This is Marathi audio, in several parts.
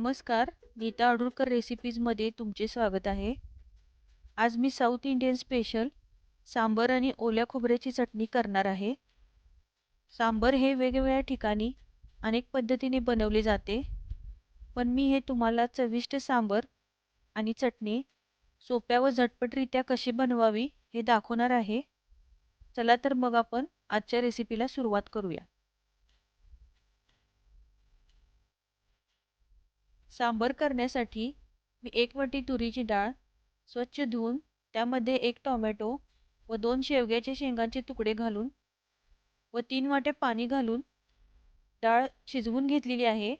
नमस्कार नीता अडुरकर रेसिपीजमध्ये तुमचे स्वागत आहे. आज मी साऊथ इंडियन स्पेशल सांबर आणि ओल्या खोबऱ्याची चटणी करणार आहे. सांबर हे वेगवेगळ्या ठिकाणी अनेक पद्धतीने बनवले जाते. पण मी हे तुम्हाला चविष्ट सांबर आणि चटणी सोप्या व झटपटरित्या कशी बनवावी हे दाखवणार आहे. चला तर मग आपण आजच्या रेसिपीला सुरुवात करूया. सांबर करण्यासाठी मी एक वाटी तुरीची डाळ स्वच्छ धुवून त्यामध्ये एक टोमॅटो व दोन शेवग्याच्या शेंगांचे तुकडे घालून व तीन वाटे पाणी घालून डाळ शिजवून घेतलेली आहे.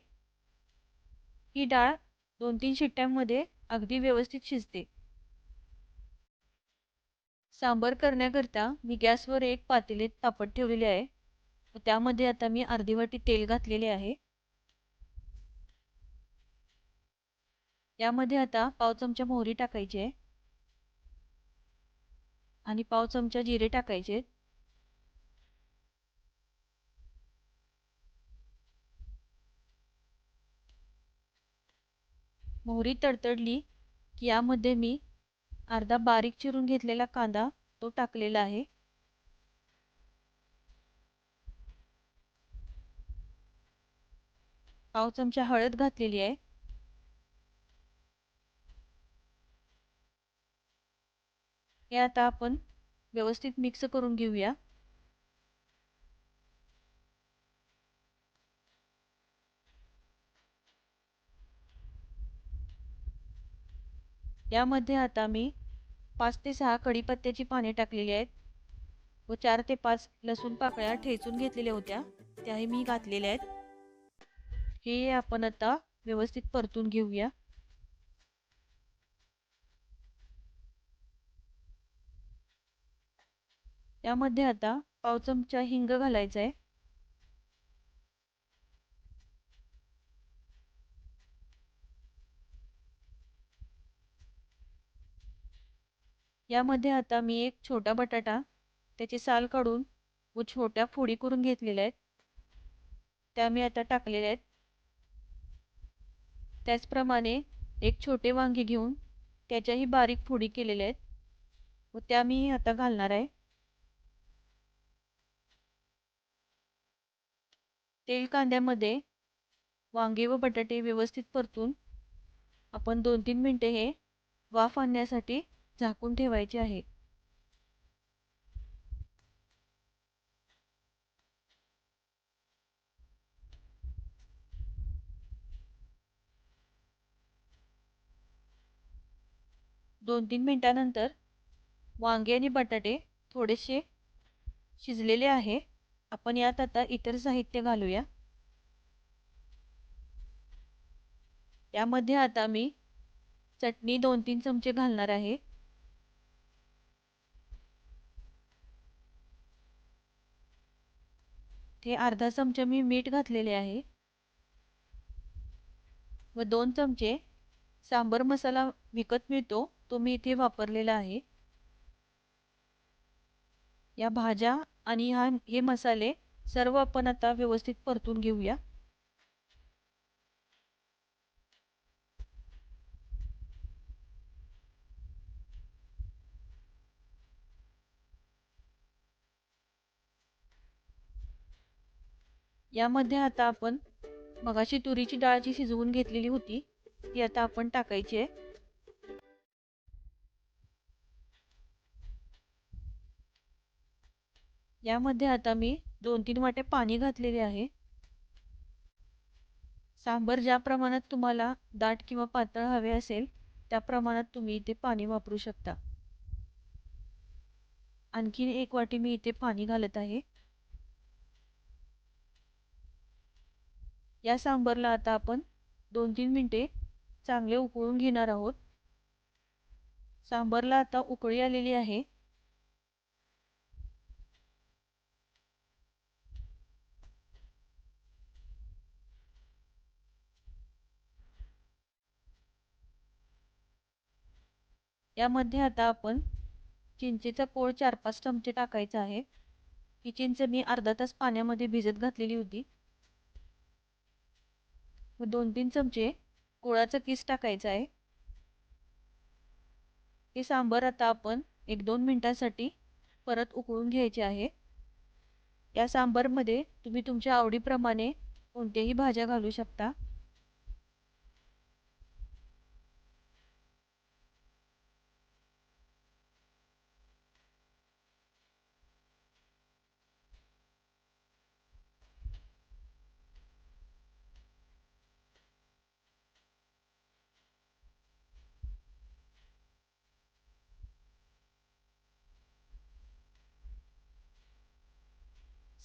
ही डाळ दोन तीन शिट्ट्यांमध्ये अगदी व्यवस्थित शिजते. सांबर करण्याकरता मी गॅसवर एक पातेले तापत ठेवलेले आहे. व त्यामध्ये आता मी अर्धी वाटी तेल घातलेले आहे. यामध्ये आता पाव चमचा मोहरी टाकायची. आहे आणि पाव चमचा जिरे टाकायचे. मोहरी तडतडली की यामध्ये मी अर्धा बारीक चिरून घेतलेला कांदा तो टाकलेला आहे. पाव चमचा हळद घातलेली आहे. हे आता आपण व्यवस्थित मिक्स करून घेऊया. यामध्ये आता मी पाच ते सहा कढीपत्त्याची पाने टाकलेली आहेत. व चार ते पाच लसूण पाकळ्या ठेचून घेतलेल्या होत्या. त्याही मी घातलेल्या आहेत. हे आपण आता व्यवस्थित परतून घेऊया. यामध्ये आता पाव चमचा हिंग घालायचा आहे यामध्ये आता मी एक छोटा बटाटा त्याची साल काढून व छोट्या फोडी करून घेतलेल्या आहेत. त्या मी आता टाकलेल्या आहेत. त्याचप्रमाणे एक छोटे वांगे घेऊन त्याच्याही बारीक फोडी केलेल्या आहेत. व त्या मी आता घालणार आहे. तेल कांद्यामध्ये वांगे व बटाटे व्यवस्थित परतून आपण दोन तीन मिनटे हे वाफ आणण्यासाठी झाकून ठेवायचे आहे. दोन तीन मिनटानंतर वांगे आणि बटाटे थोडेसे शिजलेले आहे. आपण यात आता इतर साहित्य घालूया. यामध्ये आता मी चटणी दोन तीन चमचे घालणार आहे. ते अर्धा चमचा मी मीठ घातलेले आहे. व दोन चमचे सांबर मसाला विकत मिळतो तो मी इथे वापरलेला आहे. या भाज्या आणि हा हे मसाले सर्व आपण आता व्यवस्थित परतून घेऊया. यामध्ये आता आपण मगाशी तुरीची डाळ जी शिजवून घेतलेली होती ती आता आपण टाकायची आहे. यामध्ये आता मी दोन तीन वाटे पाणी घातलेले आहे. सांबर ज्या प्रमाणात तुम्हाला दाट किंवा पातळ हवे असेल त्या प्रमाणात तुम्ही इथे पाणी वापरू शकता. आणखी एक वाटी मी इथे पाणी घालत आहे. या सांबरला आता आपण दोन तीन मिनटे चांगले उकळून घेणार आहोत. सांबरला आता उकळी आलेली आहे. यामध्ये आता आपण चिंचेचा पोळ चार पाच चमचे टाकायचा आहे. ही चिंच मी अर्धा तास पाण्यामध्ये भिजत घातलेली होती. व दोन तीन चमचे गुळाचा किस टाकायचा आहे. हे सांबर आता आपण एक दोन मिनटांसाठी परत उकळून घ्यायचे आहे. या सांबारमध्ये तुम्ही तुमच्या आवडीप्रमाणे कोणत्याही भाज्या घालू शकता.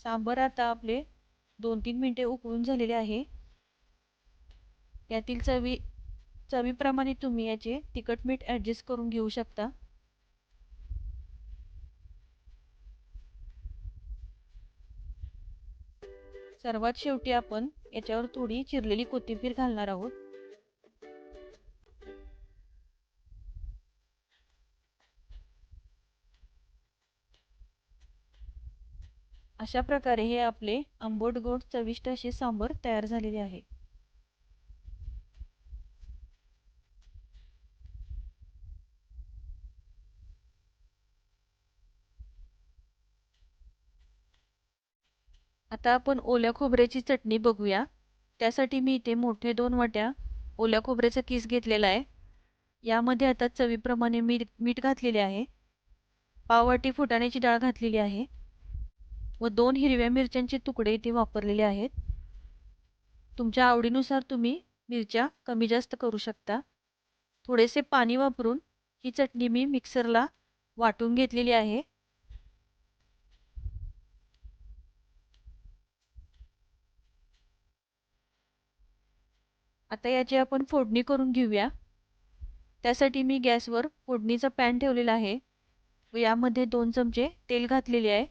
सांबर आता आपले दोन तीन मिनटे उकळून झालेले आहे. यातील चवी चवीप्रमाणे तुम्ही याचे तिखट मीठ ॲडजस्ट करून घेऊ शकता. सर्वात शेवटी आपण याच्यावर थोडी चिरलेली कोथिंबीर घालणार आहोत. अशा प्रकारे हे आपले आंबट गोड चविष्ट असे सांबर तयार झालेले आहे. आता आपण ओल्या खोबऱ्याची चटणी बघूया. त्यासाठी मी इथे मोठे दोन वाट्या ओल्या खोबऱ्याचा किस घेतलेला आहे. यामध्ये आता चवीप्रमाणे मीठ मीठ घातलेले आहे. पाववाटी फुटाण्याची डाळ घातलेली आहे. व दोन हिरव्या मिरच्यांचे तुकडे इथे वापरलेले आहेत. तुमच्या आवडीनुसार तुम्ही मिरच्या कमी जास्त करू शकता. थोडेसे पाणी वापरून ही चटणी मी मिक्सरला वाटून घेतलेली आहे. आता याची आपण फोडणी करून घेऊया. त्यासाठी मी गॅसवर फोडणीचा पॅन ठेवलेला आहे. व यामध्ये दोन चमचे तेल घातलेले आहे.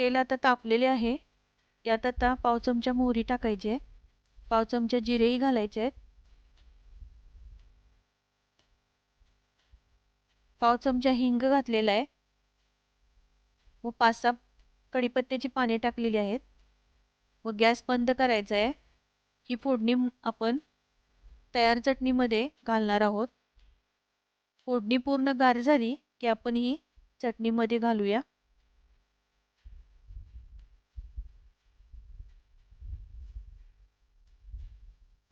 तेल आता तापलेले आहे. यात आता पाव चमचा मोहरी टाकायची आहे. पाव चमचा जिरेही घालायचे आहेत. पाव चमचा हिंग घातलेला आहे. व पाच सहा कढीपत्त्याची पाने टाकलेली आहेत. व गॅस बंद करायचा आहे. ही फोडणी आपण तयार चटणीमध्ये घालणार आहोत. फोडणी पूर्ण गार झाली की आपण ही चटणीमध्ये घालूया.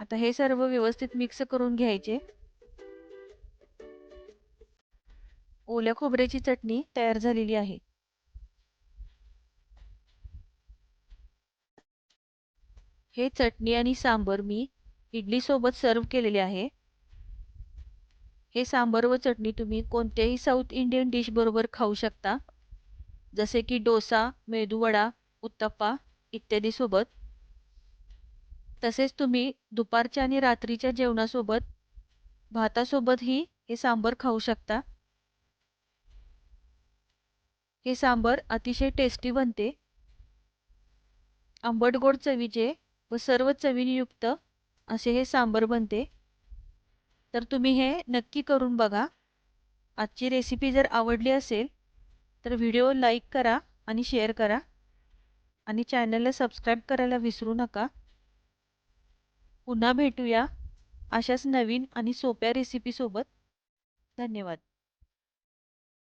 आता हे सर्व व्यवस्थित मिक्स करून घ्यायचे. ओल्या खोबऱ्याची चटणी तयार झालेली आहे. हे चटणी आणि सांबर मी इडली सोबत सर्व केलेले आहे. हे सांबर व चटणी तुम्ही कोणत्याही साऊथ इंडियन डिश बरोबर खाऊ शकता. जसे की डोसा मेदूवडा उत्तप्पा इत्यादी सोबत तसेच तुम्ही दुपारच्या आणि रात्रीच्या जेवणासोबत भातासोबतही हे सांबर खाऊ शकता. हे सांबर अतिशय टेस्टी बनते. आंबट गोड चवीचे व सर्व चवीनियुक्त असे हे सांबर बनते. तर तुम्ही हे नक्की करून बघा. आजची रेसिपी जर आवडली असेल तर व्हिडिओ लाईक करा आणि शेअर करा. आणि चॅनलला सबस्क्राईब करायला विसरू नका. पुन्हा भेटूया अशाच नवीन आणि सोप्या रेसिपीसोबत धन्यवाद.